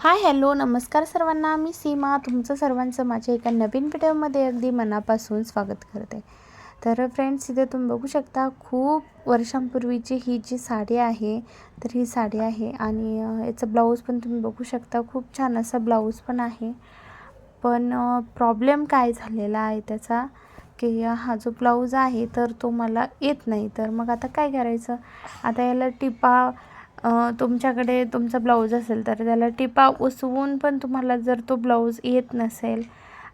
Hi hello नमस्कार सर्वांना. मी सीमा. तुमचं सर्वांचं माझ्या एका नवीन व्हिडिओमध्ये अगदी मनापासून स्वागत करते. तर फ्रेंड्स इथे तुम्ही बघू शकता खूप वर्षांपूर्वीची ही जी साडी आहे तर ही साडी आहे आणि याचं ब्लाऊज पण तुम्ही बघू शकता. खूप छान असा ब्लाऊज पण आहे. पण प्रॉब्लेम काय झालेला आहे त्याचा? की हा जो ब्लाऊज आहे तर तो मला येत नाही. तर मग आता काय करायचं? आता याला टिपा तुमच्याकडे तुमचा ब्लाऊज असेल तर त्याला टिपा उसवून पण तुम्हाला जर तो ब्लाऊज येत नसेल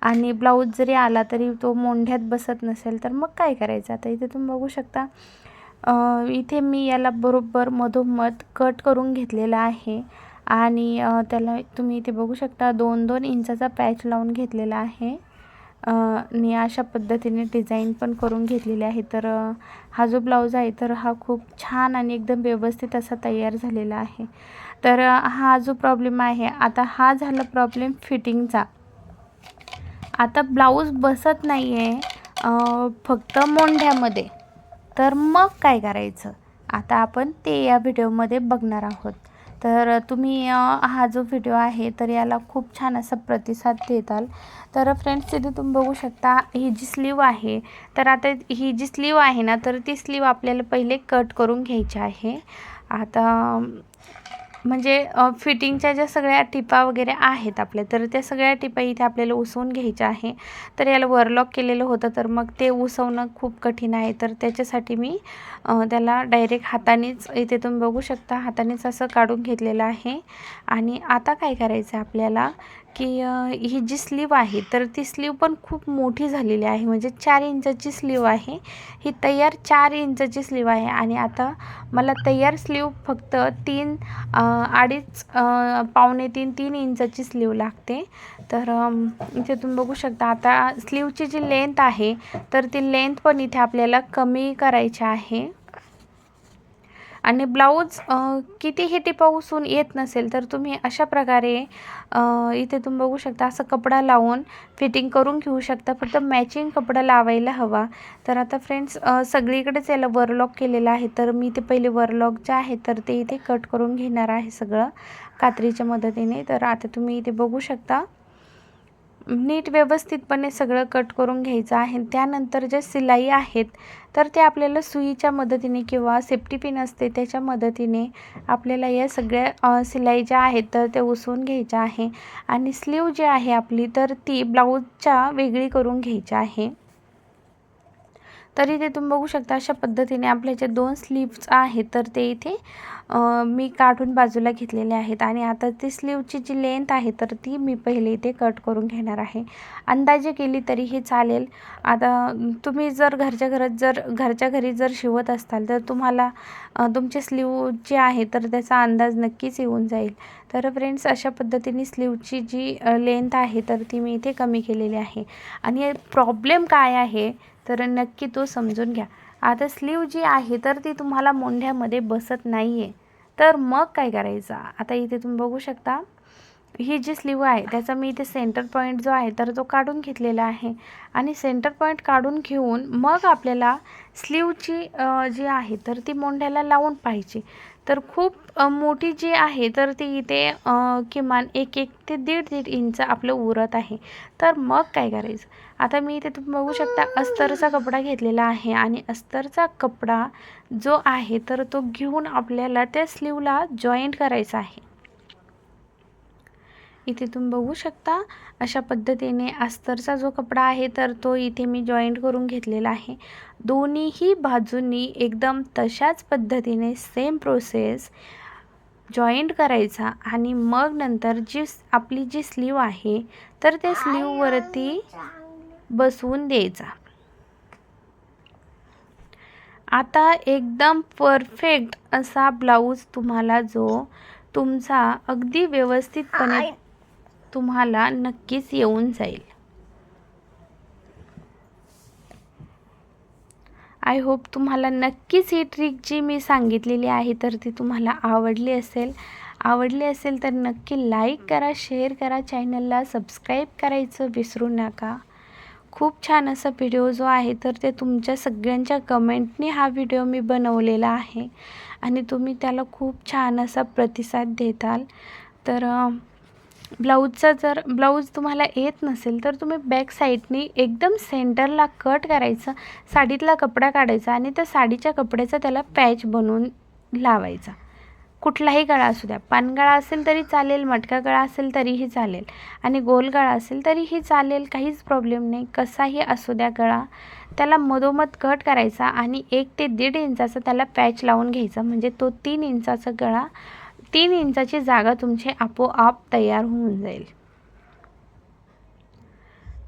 आणि ब्लाऊज जरी आला तरी तो मोंढ्यात बसत नसेल तर मग काय करायचं? आता इथे तुम्ही बघू शकता. इथे मी याला बरोबर मधोमध कट करून घेतलेला आहे आणि त्याला तुम्ही इथे बघू शकता दोन दोन इंचाचा पॅच लावून घेतलेला आहे. नी अशा पद्धतीने डिझाईन पण करून घेतलेली आहे. तर हा जो ब्लाऊज आहे तर हा खूप छान आणि एकदम व्यवस्थित असा तयार झालेला आहे. तर हा जो प्रॉब्लेम आहे आता हा झाला प्रॉब्लेम फिटिंगचा. आता ब्लाऊज बसत नाही आहे फक्त मोंढ्यामध्ये. तर मग काय करायचं? आता आपण ते या व्हिडिओमध्ये बघणार आहोत. तर तुम्ही हा जो व्हिडिओ आहे तर याला खूप छान असा प्रतिसाद देताल. तर फ्रेंड्स इथे तुम्ही बघू शकता ही जी स्लीव आहे तर आता ही जी स्लीव आहे ना तर ती स्लीव आपल्याला पहिले कट करून घ्यायची आहे. आता म्हणजे फिटिंगच्या ज्या सगळ्या टिपा वगैरे आहेत आपल्या तर त्या सगळ्या टिपा इथे आपल्याला उसवून घ्यायच्या आहे. तर याला वरलॉक केलेलं होतं तर मग ते उसवणं खूप कठीण आहे. तर त्याच्यासाठी मी त्याला डायरेक्ट हातानेच इथे तुम्ही बघू शकता हातानेच असं काढून घेतलेलं आहे. आणि आता काय करायचं आहे आपल्याला की ही जी स्लीव आहे तर ती स्लीव पण खूप मोठी झालेली आहे. म्हणजे चार इंचाची स्लीव आहे. ही तयार चार इंचाची स्लीव आहे. आणि आता मला तयार स्लीव फक्त तीन अडीच पावणे तीन तीन इंचाची स्लीव लागते. तर इथे तुम्ही बघू शकता आता स्लीवची जी लेंथ आहे तर ती लेंथ पण इथे आपल्याला कमी करायची आहे. आणि ब्लाऊज कितीही टिपाऊसून येत नसेल तर तुम्ही अशा प्रकारे इथे तुम्ही बघू शकता असं कपडा लावून फिटिंग करून घेऊ शकता. फक्त मॅचिंग कपडा लावायला हवा. तर आता फ्रेंड्स सगळीकडेच याला वरलॉक केलेलं आहे. तर मी ते पहिले वरलॉक जे आहे तर ते इथे कट करून घेणार आहे सगळं कात्रीच्या मदतीने. तर आता तुम्ही इथे बघू शकता. नीट व्यवस्थितपणे सगळं कट करून घ्यायचं आहे. त्यानंतर ज्या सिलाई आहेत तर ते आपल्याला सुईच्या मदतीने किंवा सेफ्टी पिन असते त्याच्या मदतीने आपल्याला या सगळ्या सिलाई ज्या आहेत तर त्या उसवून घ्यायच्या आहे. आणि स्लीव जी आहे आपली तर ती ब्लाऊजच्या वेगळी करून घ्यायची आहे. तर इथे तुम्ही बघू शकता अशा पद्धतीने आपल्या ज्या दोन स्लीव्स आहेत. तर ते इथे मी काढून बाजूला घेतलेले आहेत. आणि आता ती स्लीवची जी लेंथ आहे तर ती मी पहिले इथे कट करून घेणार आहे. अंदाजे केली तरीही चालेल. आता तुम्ही जर घरच्या घरात जर घरच्या घरी जर शिवत असताल तर तुम्हाला तुमचे स्लीव जे आहे तर त्याचा अंदाज नक्कीच येऊन जाईल. तर फ्रेंड्स अशा पद्धतीने स्लीवची जी लेंथ आहे तर ती मी इथे कमी केलेली आहे. आणि प्रॉब्लेम काय आहे तर नक्की तो समजून घ्या. आता स्लीव जी आहे तर ती तुम्हाला मोंढ्यामध्ये बसत नाही आहे तर मग काय करायचं? आता इथे तुम्ही बघू शकता. ही जी स्लीव आहे त्याचा मी इथे सेंटर पॉईंट जो आहे तर तो काढून घेतलेला आहे. आणि सेंटर पॉईंट काढून घेऊन मग आपल्याला स्लीवची जी आहे तर ती मोंढ्याला लावून पाहिजे तर खूप मोठी जी आहे तर ती इथे किमान एक एक ते दीड दीड इंच आपलं उरत आहे. तर मग काय करायचं? आता मी इथे तुम्ही बघू शकता अस्तरचा कपडा घेतलेला आहे आणि अस्तरचा कपडा जो आहे तर तो घेऊन आपल्याला त्या स्लीवला जॉईंट करायचा आहे. इथे तुम्ही बघू शकता अशा पद्धतीने अस्तरचा जो कपडा आहे तर तो इथे मी जॉईंट करून घेतलेला आहे. दोन्हीही बाजूंनी एकदम तशाच पद्धतीने सेम प्रोसेस जॉईंट करायचा आणि मग नंतर जी आपली जी स्लीव आहे तर त्या स्लीववरती बसवून द्यायचा. आता एकदम परफेक्ट असा ब्लाऊज तुम्हाला जो तुमचा अगदी व्यवस्थितपणे तुम्हाला नक्कीच येऊन जाईल. आय होप तुम्हाला नक्कीच ही ट्रिक जी मी सांगितलेली आहे तर ती तुम्हाला आवडली असेल. आवडली असेल तर नक्की लाईक करा शेअर करा चॅनलला सबस्क्राईब करायचं विसरू नका. खूप छान असा व्हिडिओ जो आहे तर ते तुमच्या सगळ्यांच्या कमेंटने हा व्हिडिओ मी बनवलेला आहे. आणि तुम्ही त्याला खूप छान असा प्रतिसाद देताल. तर ब्लाऊजचा जर ब्लाऊज तुम्हाला येत नसेल तर तुम्ही बॅक साईडनी एकदम सेंटरला कट करायचं साडीतला कपडा काढायचा आणि त्या साडीच्या कपड्याचा त्याला पॅच बनवून लावायचा. कुठलाही गळा असू द्या पानगळा असेल तरी चालेल मटका गळा असेल तरीही चालेल आणि गोल गळा असेल तरीही चालेल काहीच प्रॉब्लेम नाही. कसाही असू द्या गळा त्याला मधोमध कट करायचा आणि एक ते दीड इंचाचा त्याला पॅच लावून घ्यायचा. म्हणजे तो तीन इंचाचा गळा तीन इंचाची जागा तुमची आपोआप तयार होऊन जाईल.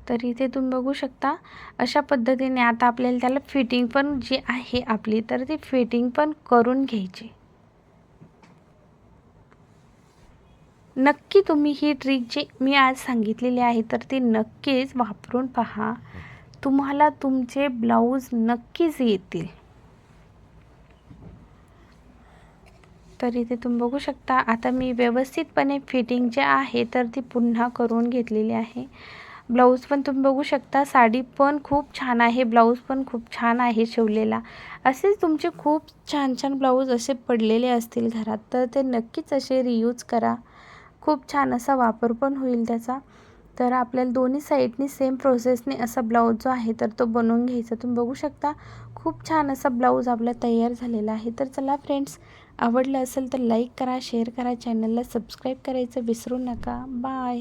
तर इथे तुम्ही बघू शकता अशा पद्धतीने आता आपल्याला त्याला फिटिंग पण जी आहे आपली तर ती फिटिंग पण करून घ्यायची. नक्की तुम्ही ही ट्रिक जी मी आज सांगितलेली आहे तर ती नक्कीच वापरून पहा. तुम्हाला तुमचे ब्लाऊज नक्कीच येतील. तर इथे तुम्ही बघू शकता. आता मी व्यवस्थितपणे फिटिंग जे आहे तर ती पुन्हा करून घेतलेली आहे. ब्लाऊज पण तुम्ही बघू शकता. साडी पण खूप छान आहे. ब्लाऊज पण खूप छान आहे शिवलेला. असेच तुमचे खूप छान छान ब्लाऊज असे पडलेले असतील घरात तर ते नक्कीच असे रियूज करा. खूप छान असा वापर पण होईल त्याचा. तर आपल्याला दोन्ही साईडनी सेम प्रोसेसने असा ब्लाऊज जो आहे तर तो बनवून घ्यायचा. तुम्ही बघू शकता. खूप छान असा ब्लाऊज आपला तयार झालेला आहे. तर चला फ्रेंड्स आवडलं असेल तर लाईक करा शेअर करा चॅनलला सबस्क्राईब करायचं विसरू नका. बाय.